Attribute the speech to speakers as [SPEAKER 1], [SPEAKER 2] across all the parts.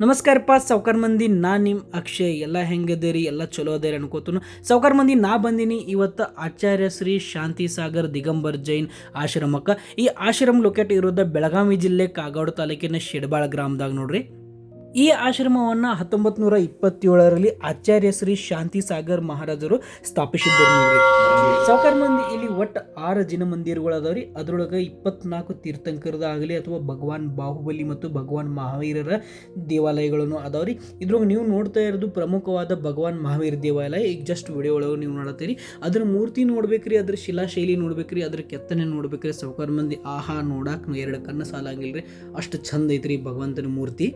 [SPEAKER 1] ನಮಸ್ಕಾರಪ್ಪ, ಸಾವ್ಕಾರ ಮಂದಿ, ನಾ ನಿಮ್ಮ ಅಕ್ಷಯ್. ಎಲ್ಲ ಹೆಂಗದೇರಿ ಎಲ್ಲ ಚಲೋ ಅದೇರಿ ಅನ್ಕೋತನು. ಸಾವ್ಕಾರ ಮಂದಿ, ನಾ ಬಂದೀನಿ ಇವತ್ತು ಆಚಾರ್ಯ ಶ್ರೀ ಶಾಂತಿ ಸಾಗರ್ ದಿಗಂಬರ್ ಜೈನ್ ಆಶ್ರಮಕ್ಕೆ. ಈ ಆಶ್ರಮ ಲೊಕೇಟ್ ಇರೋದು ಬೆಳಗಾವಿ ಜಿಲ್ಲೆ ಕಾಗವಾಡ ತಾಲೂಕಿನ ಶಿಡ್ಬಾಳ ಗ್ರಾಮದಾಗ ನೋಡ್ರಿ. ಈ ಆಶ್ರಮವನ್ನು ಹತ್ತೊಂಬತ್ತು ನೂರ ಇಪ್ಪತ್ತೇಳರಲ್ಲಿ ಆಚಾರ್ಯ ಶ್ರೀ ಶಾಂತಿ ಸಾಗರ್ ಮಹಾರಾಜರು ಸ್ಥಾಪಿಸಿದ್ದರು ಸಾವ್ಕಾರ ಮಂದಿ ಇಲ್ಲಿ ಒಟ್ಟು ಆರು ಜಿನ ಮಂದಿರಗಳು ಅದಾವ್ರಿ ಅದರೊಳಗೆ ಇಪ್ಪತ್ನಾಲ್ಕು ತೀರ್ಥಂಕರದ ಆಗಲಿ ಅಥವಾ ಭಗವಾನ್ ಬಾಹುಬಲಿ ಮತ್ತು ಭಗವಾನ್ ಮಹಾವೀರರ ದೇವಾಲಯಗಳನ್ನು ಅದಾವ್ರಿ. ಇದ್ರೊಳಗೆ ನೀವು ನೋಡ್ತಾ ಇರೋದು ಪ್ರಮುಖವಾದ ಭಗವಾನ್ ಮಹಾವೀರ ದೇವಾಲಯ. ಈಗ ಜಸ್ಟ್ ವಿಡಿಯೋ ಒಳಗೆ ನೀವು ನೋಡತ್ತೀರಿ. ಅದ್ರ ಮೂರ್ತಿ ನೋಡ್ಬೇಕ್ರಿ, ಅದ್ರ ಶಿಲಾಶೈಲಿ ನೋಡ್ಬೇಕ್ರಿ, ಅದ್ರ ಕೆತ್ತನೆ ನೋಡ್ಬೇಕ್ರಿ. ಸಾವ್ಕಾರ ಮಂದಿ ಆಹಾ ನೋಡಾಕ ಎರಡು ಕಣ್ಣು ಸಾಲಾಗಿಲ್ರಿ. ಅಷ್ಟು ಚಂದ ಐತ್ರಿ ಭಗವಂತನ ಮೂರ್ತಿ.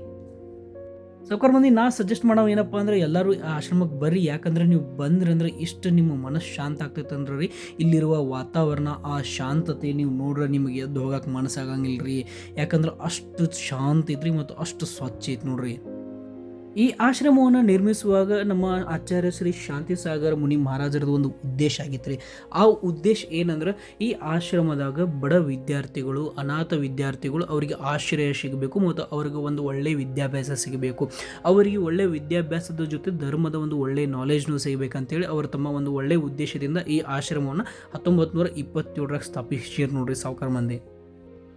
[SPEAKER 1] ಸಾವ್ಕಾರ ಮಂದಿ ನಾ ಸಜೆಸ್ಟ್ ಮಾಡೋ ಏನಪ್ಪ ಅಂದ್ರೆ ಎಲ್ಲರೂ ಆಶ್ರಮಕ್ಕೆ ಬರ್ರಿ. ಯಾಕಂದ್ರೆ ನೀವು ಬಂದ್ರಿ ಅಂದ್ರೆ ಇಷ್ಟು ನಿಮ್ಮ ಮನಸ್ಸು ಶಾಂತ ಆಗ್ತೈತೆ ಅಂದ್ರೆ ರೀ. ಇಲ್ಲಿರುವ ವಾತಾವರಣ ಆ ಶಾಂತತೆ ನೀವು ನೋಡ್ರೆ ನಿಮಗೆ ಎದ್ದು ಹೋಗಕ್ಕೆ ಮನಸ್ಸಾಗಂಗಿಲ್ಲ ರೀ ಯಾಕಂದ್ರೆ ಅಷ್ಟು ಶಾಂತ ಐತ್ರಿ ಮತ್ತು ಅಷ್ಟು ಸ್ವಚ್ಛ ಐತೆ ನೋಡ್ರಿ. ಈ ಆಶ್ರಮವನ್ನು ನಿರ್ಮಿಸುವಾಗ ನಮ್ಮ ಆಚಾರ್ಯ ಶ್ರೀ ಶಾಂತಿ ಸಾಗರ ಮುನಿ ಮಹಾರಾಜರದ ಒಂದು ಉದ್ದೇಶ ಆಗಿತ್ತು ರೀ ಆ ಉದ್ದೇಶ ಏನಂದ್ರೆ ಈ ಆಶ್ರಮದಾಗ ಬಡ ವಿದ್ಯಾರ್ಥಿಗಳು, ಅನಾಥ ವಿದ್ಯಾರ್ಥಿಗಳು ಅವರಿಗೆ ಆಶ್ರಯ ಸಿಗಬೇಕು ಮತ್ತು ಅವ್ರಿಗೆ ಒಂದು ಒಳ್ಳೆಯ ವಿದ್ಯಾಭ್ಯಾಸ ಸಿಗಬೇಕು. ಅವರಿಗೆ ಒಳ್ಳೆಯ ವಿದ್ಯಾಭ್ಯಾಸದ ಜೊತೆ ಧರ್ಮದ ಒಂದು ಒಳ್ಳೆಯ ನಾಲೆಜ್ನೂ ಸಿಗಬೇಕಂತೇಳಿ ಅವರು ತಮ್ಮ ಒಂದು ಒಳ್ಳೆಯ ಉದ್ದೇಶದಿಂದ ಈ ಆಶ್ರಮವನ್ನು ಹತ್ತೊಂಬತ್ತು ನೂರ ಇಪ್ಪತ್ತೇಳರಾಗ ಸ್ಥಾಪಿಸಿರು ನೋಡ್ರಿ ಸಾವುಕಾರ ಮಂದಿ.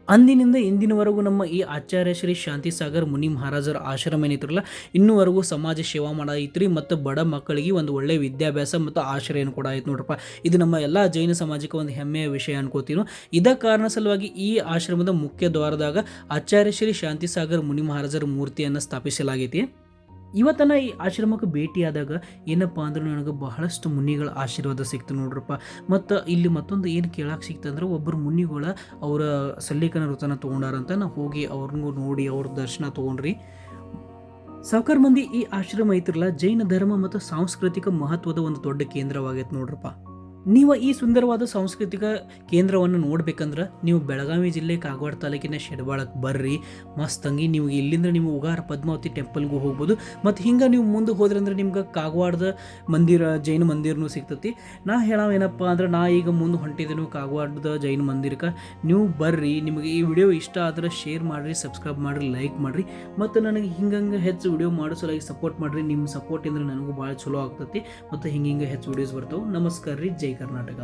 [SPEAKER 1] ಅಂದಿನಿಂದ ಇಂದಿನವರೆಗೂ ನಮ್ಮ ಈ ಆಚಾರ್ಯ ಶ್ರೀ ಶಾಂತಿ ಸಾಗರ್ ಮುನಿ ಮಹಾರಾಜರ ಆಶ್ರಮ ಏನಿತ್ರಲ್ಲ ಇನ್ನೂವರೆಗೂ ಸಮಾಜ ಸೇವಾ ಮಾಡಾಯಿತ್ರಿ ಮತ್ತು ಬಡ ಮಕ್ಕಳಿಗೆ ಒಂದು ಒಳ್ಳೆಯ ವಿದ್ಯಾಭ್ಯಾಸ ಮತ್ತು ಆಶ್ರಯನ ಕೂಡ ಆಯ್ತು ನೋಡ್ರಪ್ಪ. ಇದು ನಮ್ಮ ಎಲ್ಲ ಜೈನ ಸಮಾಜಕ್ಕೆ ಒಂದು ಹೆಮ್ಮೆಯ ವಿಷಯ ಅನ್ಕೋತೀನೋ. ಇದ ಕಾರಣ ಸಲುವಾಗಿ ಈ ಆಶ್ರಮದ ಮುಖ್ಯ ದ್ವಾರದಾಗ ಆಚಾರ್ಯ ಶ್ರೀ ಶಾಂತಿ ಸಾಗರ್ ಮುನಿ ಮಹಾರಾಜರ ಮೂರ್ತಿಯನ್ನು ಸ್ಥಾಪಿಸಲಾಗೈತಿ. ಇವತ್ತನ ಈ ಆಶ್ರಮಕ್ಕೆ ಭೇಟಿಯಾದಾಗ ಏನಪ್ಪ ಅಂದ್ರೆ ನನಗೆ ಬಹಳಷ್ಟು ಮುನಿಗಳ ಆಶೀರ್ವಾದ ಸಿಕ್ತು ನೋಡ್ರಪ್ಪ. ಮತ್ತು ಇಲ್ಲಿ ಮತ್ತೊಂದು ಏನು ಕೇಳಕ್ಕೆ ಸಿಕ್ತಂದ್ರೆ ಒಬ್ಬರು ಮುನಿಗಳ ಅವರ ಸಲ್ಲಿಕನ ವೃತ್ತನ ತೊಗೊಂಡಾರಂತ ನಾವು ಹೋಗಿ ಅವ್ರಿಗೂ ನೋಡಿ ಅವ್ರ ದರ್ಶನ ತೊಗೊಂಡ್ರಿ. ಸಾವ್ಕಾರ ಮಂದಿ ಈ ಆಶ್ರಮ ಐತ್ರಲ್ಲ, ಜೈನ ಧರ್ಮ ಮತ್ತು ಸಾಂಸ್ಕೃತಿಕ ಮಹತ್ವದ ಒಂದು ದೊಡ್ಡ ಕೇಂದ್ರವಾಗೈತೆ ನೋಡ್ರಪ್ಪ. ನೀವು ಈ ಸುಂದರವಾದ ಸಾಂಸ್ಕೃತಿಕ ಕೇಂದ್ರವನ್ನು ನೋಡ್ಬೇಕಂದ್ರೆ ನೀವು ಬೆಳಗಾವಿ ಜಿಲ್ಲೆ ಕಾಗವಾಡ ತಾಲೂಕಿನ ಶೆಡ್ಬಾಳಕ್ಕೆ ಬರ್ರಿ. ಮಸ್ತಂಗಿ ನೀವು ಇಲ್ಲಿಂದ ನೀವು ಉಗಾರ ಪದ್ಮಾವತಿ ಟೆಂಪಲ್ಗೂ ಹೋಗ್ಬೋದು. ಮತ್ತು ಹಿಂಗೆ ನೀವು ಮುಂದೆ ಹೋದ್ರೆ ಅಂದ್ರೆ ನಿಮ್ಗೆ ಕಾಗವಾಡದ ಮಂದಿರ, ಜೈನ ಮಂದಿರನೂ ಸಿಗ್ತತಿ. ನಾ ಹೇಳಾವೇನಪ್ಪ ಅಂದ್ರೆ ನಾ ಈಗ ಮುಂದೆ ಹೊಂಟಿದ್ದೇನೆ ಕಾಗವಾಡದ ಜೈನ ಮಂದಿರಕ್ಕೆ. ನೀವು ಬರ್ರಿ, ನಿಮಗೆ ಈ ವಿಡಿಯೋ ಇಷ್ಟ ಆದ್ರೆ ಶೇರ್ ಮಾಡಿರಿ, ಸಬ್ಸ್ಕ್ರೈಬ್ ಮಾಡಿರಿ, ಲೈಕ್ ಮಾಡಿರಿ. ಮತ್ತು ನನಗೆ ಹಿಂಗಂಗೆ ಹೆಚ್ಚು ವಿಡಿಯೋ ಮಾಡೋ ಸಲುವಾಗಿ ಸಪೋರ್ಟ್ ಮಾಡಿರಿ. ನಿಮ್ಮ ಸಪೋರ್ಟ್ ಇಂದ್ರೆ ನನಗೂ ಭಾಳ ಚಲೋ ಆಗ್ತತಿ. ಮತ್ತು ಹಿಂಗೆ ಹಿಂಗೆ ಹೆಚ್ಚು ವಿಡಿಯೋಸ್ ಬರ್ತಾವೆ. ನಮಸ್ಕಾರ ರೀ ಜೈ ಕರ್ನಾಟಕ.